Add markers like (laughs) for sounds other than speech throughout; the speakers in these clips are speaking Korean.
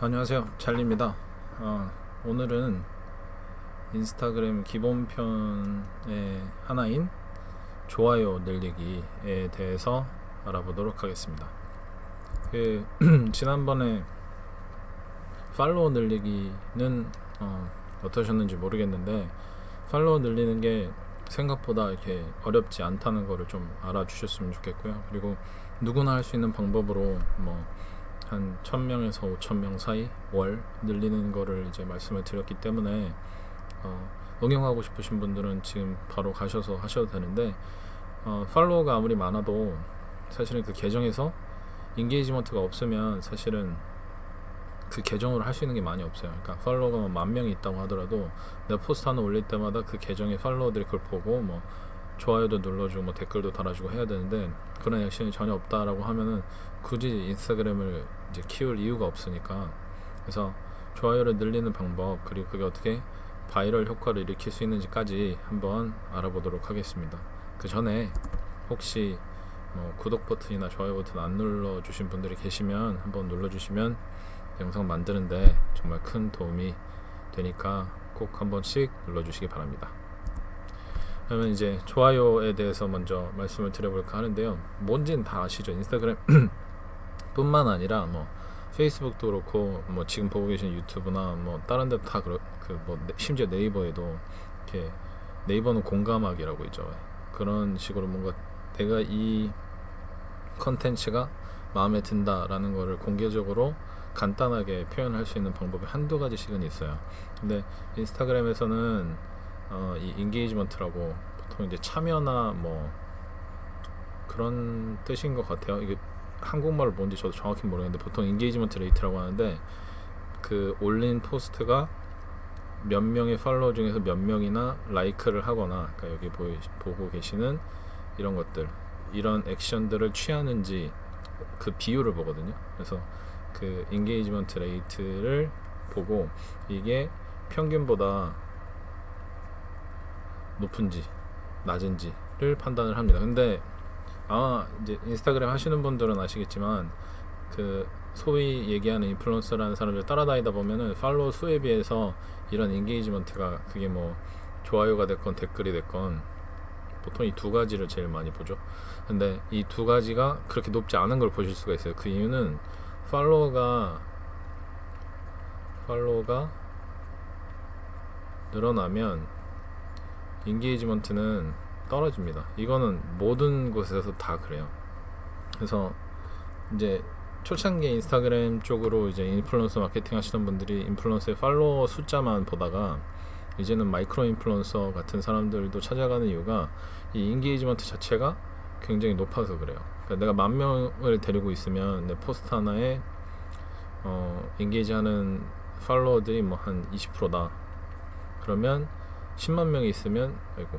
안녕하세요. 찰리입니다. 어, 오늘은 인스타그램 기본편의 하나인 좋아요 늘리기에 대해서 알아보도록 하겠습니다. 그 (clears throat) 지난번에 팔로워 늘리기는 어, 어떠셨는지 모르겠는데 팔로워 늘리는 게 생각보다 이렇게 어렵지 않다는 거를 좀 알아주셨으면 좋겠고요. 그리고 누구나 할 수 있는 방법으로 뭐 한 1000명에서 5000명 사이 월 늘리는 거를 이제 말씀을 드렸기 때문에 어, 응용하고 싶으신 분들은 지금 바로 가셔서 하셔도 되는데 어, 팔로워가 아무리 많아도 사실은 그 계정에서 인게이지먼트가 없으면 사실은 그 계정으로 할 수 있는 게 많이 없어요. 그러니까 팔로워가 뭐만 명이 있다고 하더라도 내가 포스트 하나 올릴 때마다 그 계정의 팔로워들이 그걸 보고 뭐 좋아요도 눌러주고 뭐 댓글도 달아주고 해야 되는데 그런 액션이 전혀 없다라고 하면은 굳이 인스타그램을 이제 키울 이유가 없으니까 그래서 좋아요를 늘리는 방법 그리고 그게 어떻게 바이럴 효과를 일으킬 수 있는지까지 한번 알아보도록 하겠습니다. 그 전에 혹시 뭐 구독 버튼이나 좋아요 버튼 안 눌러 주신 분들이 계시면 한번 눌러 주시면 영상 만드는데 정말 큰 도움이 되니까 꼭 한 번씩 눌러 주시기 바랍니다. 그러면 이제 좋아요에 대해서 먼저 말씀을 드려볼까 하는데요. 뭔지는 다 아시죠? 인스타그램 (clears throat) 뿐만 아니라 뭐 페이스북도 그렇고 뭐 지금 보고 계신 유튜브나 뭐 다른 데도 다 그렇 그뭐 심지어 네이버에도 이렇게 네이버는 공감하기라고 있죠. 그런 식으로 뭔가 내가 이 컨텐츠가 마음에 든다라는 거를 공개적으로 간단하게 표현할 수 있는 방법이 한두 가지씩은 있어요. 근데 인스타그램에서는 어, 이 인게이지먼트라고 보통 이제 참여나 뭐 그런 뜻인 것 같아요. 이게 한국말로 뭔지 저도 정확히 모르겠는데 보통 인게이지먼트 레이트라고 하는데 그 올린 포스트가 몇 명의 팔로워 중에서 몇 명이나 라이크를 하거나 그러니까 여기 보이, 보고 계시는 이런 것들 이런 액션들을 취하는지 그 비율을 보거든요. 그래서 그 인게이지먼트 레이트를 보고 이게 평균보다 높은지 낮은지를 판단을 합니다. 근데 아마 이제 인스타그램 하시는 분들은 아시겠지만 그 소위 얘기하는 인플루언서라는 사람들 따라다니다 보면은 팔로워 수에 비해서 이런 인게이지먼트가 그게 뭐 좋아요가 됐건 댓글이 됐건 보통 이 두 가지를 제일 많이 보죠. 근데 이 두 가지가 그렇게 높지 않은 걸 보실 수가 있어요. 그 이유는 팔로워가 팔로워가 늘어나면 인게이지먼트는 떨어집니다. 이거는 모든 곳에서 다 그래요. 그래서 이제 초창기 인스타그램 쪽으로 이제 인플루언서 마케팅 하시던 분들이 인플루언서의 팔로워 숫자만 보다가 이제는 마이크로 인플루언서 같은 사람들도 찾아가는 이유가 이 인게이지먼트 자체가 굉장히 높아서 그래요. 그러니까 내가 만 명을 데리고 있으면 내 포스트 하나에 어, 인게이지하는 팔로워들이 뭐 한 20%다. 그러면 10만 명이 있으면 아이고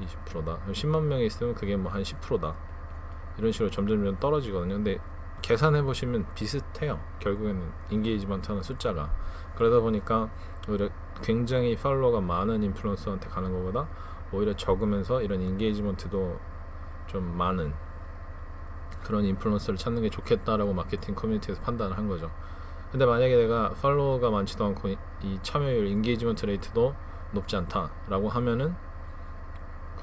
20%다. 10만 명이 있으면 그게 뭐 한 10%다. 이런 식으로 점점 점 떨어지거든요. 근데 계산해 보시면 비슷해요. 결국에는 인게이지먼트 하는 숫자가 그러다 보니까 오히려 굉장히 팔로워가 많은 인플루언서한테 가는 것보다 오히려 적으면서 이런 인게이지먼트도 좀 많은 그런 인플루언서를 찾는 게 좋겠다라고 마케팅 커뮤니티에서 판단을 한 거죠. 근데 만약에 내가 팔로워가 많지도 않고 이- 이 참여율 인게이지먼트 레이트도 높지 않다라고 하면은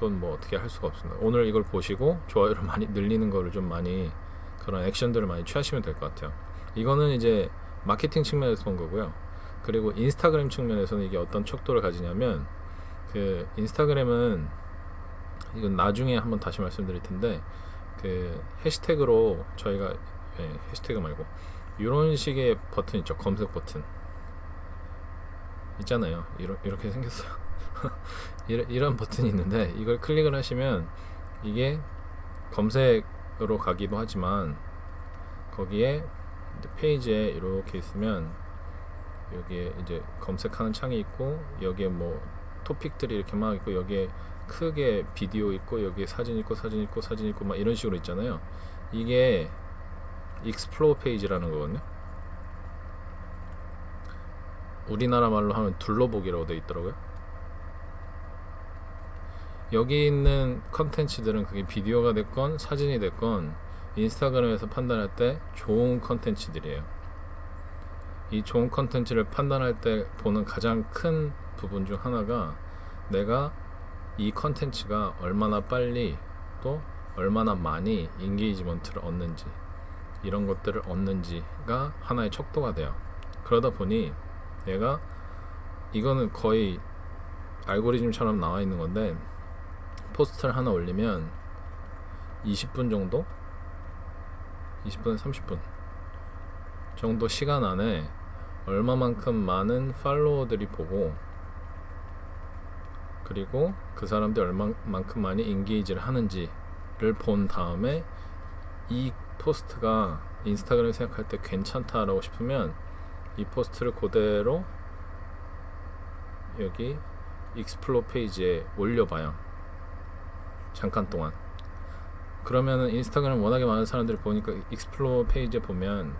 그건 뭐 어떻게 할 수가 없습니다. 오늘 이걸 보시고 좋아요를 (laughs) 많이 늘리는 거를 좀 많이 그런 액션들을 많이 취하시면 될 것 같아요. 이거는 이제 마케팅 측면에서 본 거고요. 그리고 인스타그램 측면에서는 이게 어떤 척도를 가지냐면 그 인스타그램은 이건 나중에 한번 다시 말씀드릴 텐데 그 해시태그로 저희가 예, 해시태그 말고 이런 식의 버튼 있죠 검색 버튼 있잖아요 이러, 이렇게 생겼어요 (laughs) 이런, 이런 버튼이 있는데 이걸 클릭을 하시면 이게 검색으로 가기도 하지만 거기에 페이지에 이렇게 있으면 여기에 이제 검색하는 창이 있고 여기에 뭐 토픽들이 이렇게 막 있고 여기에 크게 비디오 있고 여기에 사진 있고 사진 있고 사진 있고 막 이런 식으로 있잖아요. 이게 익스플로어 페이지라는 거거든요. 우리나라 말로 하면 둘러보기라고 돼 있더라고요. 여기 있는 컨텐츠들은 그게 비디오가 됐건 사진이 됐건 인스타그램에서 판단할 때 좋은 컨텐츠들이에요. 이 좋은 컨텐츠를 판단할 때 보는 가장 큰 부분 중 하나가 내가 이 컨텐츠가 얼마나 빨리 또 얼마나 많이 인게이지먼트를 얻는지 이런 것들을 얻는지가 하나의 척도가 돼요. 그러다 보니 내가 이거는 거의 알고리즘처럼 나와 있는 건데 포스트를 하나 올리면 20분 정도 20분 30분 정도 시간 안에 얼마만큼 많은 팔로워들이 보고 그리고 그 사람들이 얼마만큼 많이 인게이지를 하는지를 본 다음에 이 포스트가 인스타그램 생각할 때 괜찮다라고 싶으면 이 포스트를 그대로 여기 익스플로 페이지에 올려봐요. 잠깐 동안. 그러면은 인스타그램 워낙에 많은 사람들이 보니까 익스플로 페이지에 보면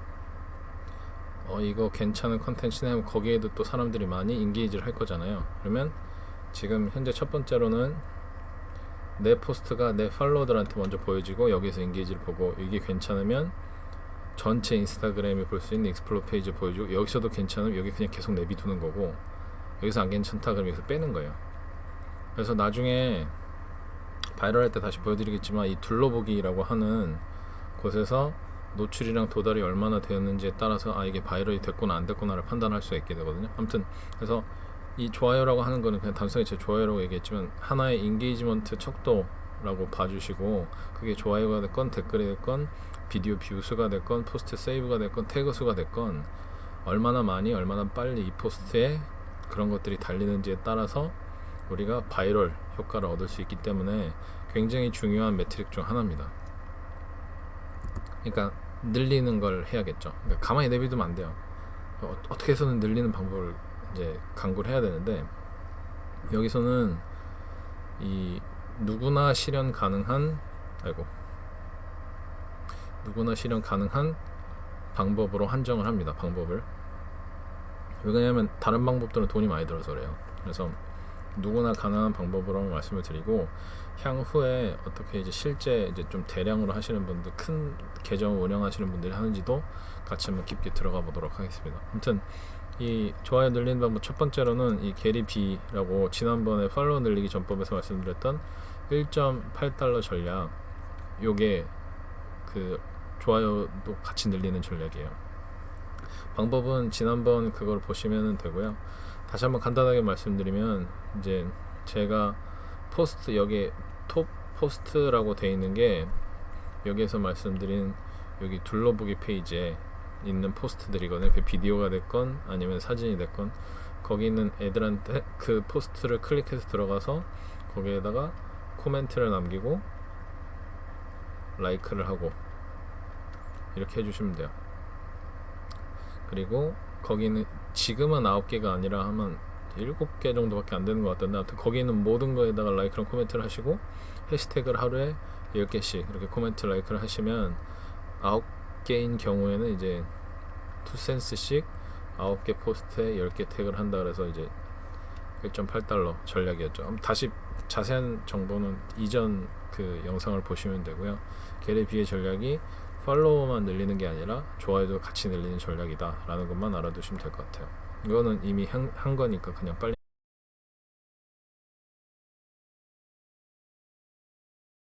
어 이거 괜찮은 컨텐츠네 거기에도 또 사람들이 많이 인게이지를 할 거잖아요. 그러면 지금 현재 첫 번째로는 내 포스트가 내 팔로워들한테 먼저 보여지고 여기서 인게이지를 보고 이게 괜찮으면 전체 인스타그램이 볼 수 있는 익스플로 페이지 보여주고 여기서도 괜찮으면 여기 그냥 계속 내비두는 거고 여기서 안 괜찮다 그러면 여기서 빼는 거예요. 그래서 나중에 바이럴할 때 다시 보여드리겠지만 이 둘러보기라고 하는 곳에서 노출이랑 도달이 얼마나 되었는지에 따라서 아 이게 바이럴이 됐구나 안 됐구나를 판단할 수 있게 되거든요. 아무튼 그래서 이 좋아요라고 하는 거는 그냥 단순히 제 좋아요라고 얘기했지만 하나의 인게이지먼트 척도라고 봐주시고 그게 좋아요가 됐건 댓글이 됐건 비디오 뷰 수가 됐건 포스트 세이브가 됐건 태그 수가 됐건 얼마나 많이 얼마나 빨리 이 포스트에 그런 것들이 달리는지에 따라서 우리가 바이럴 효과를 얻을 수 있기 때문에 굉장히 중요한 매트릭 중 하나입니다. 그러니까 늘리는 걸 해야겠죠. 그러니까 가만히 내비두면 안 돼요. 어, 어떻게 해서는 늘리는 방법을 이제 강구를 해야 되는데 여기서는 이 누구나 실현 가능한 아이고 누구나 실현 가능한 방법으로 한정을 합니다. 방법을 왜냐하면 다른 방법들은 돈이 많이 들어서 그래요. 그래서 누구나 가능한 방법으로 말씀을 드리고 향후에 어떻게 이제 실제 이제 좀 대량으로 하시는 분들 큰 계정을 운영하시는 분들이 하는지도 같이 한번 깊게 들어가 보도록 하겠습니다. 아무튼 이 좋아요 늘리는 방법 첫 번째로는 이 게리 비라고 지난번에 팔로우 늘리기 전법에서 말씀드렸던 1.8달러 전략 요게 그 좋아요도 같이 늘리는 전략이에요. 방법은 지난번 그걸 보시면 되고요. 다시 한번 간단하게 말씀드리면 이제 제가 포스트 여기 톱 포스트라고 돼 있는 게 여기에서 말씀드린 여기 둘러보기 페이지에 있는 포스트들이거든요. 그 비디오가 됐건 아니면 사진이 됐건 거기 있는 애들한테 그 포스트를 클릭해서 들어가서 거기에다가 코멘트를 남기고 라이크를 하고 이렇게 해주시면 돼요. 그리고 거기는 지금은 9개가 아니라 하면 7개 정도밖에 안 되는 것 같던데 아무튼 거기 있는 모든 거에다가 라이크랑 코멘트를 하시고 해시태그를 하루에 10개씩 이렇게 코멘트 라이크를 하시면 9개인 경우에는 이제 2센스씩 9개 포스트에 10개 태그를 한다 그래서 이제 1.8달러 전략이었죠. 다시 자세한 정보는 이전 그 영상을 보시면 되고요. 게리 비의 전략이 팔로워만 늘리는 게 아니라 좋아요도 같이 늘리는 전략이다 라는 것만 알아두시면 될 것 같아요. 이거는 이미 한, 한 거니까 그냥 빨리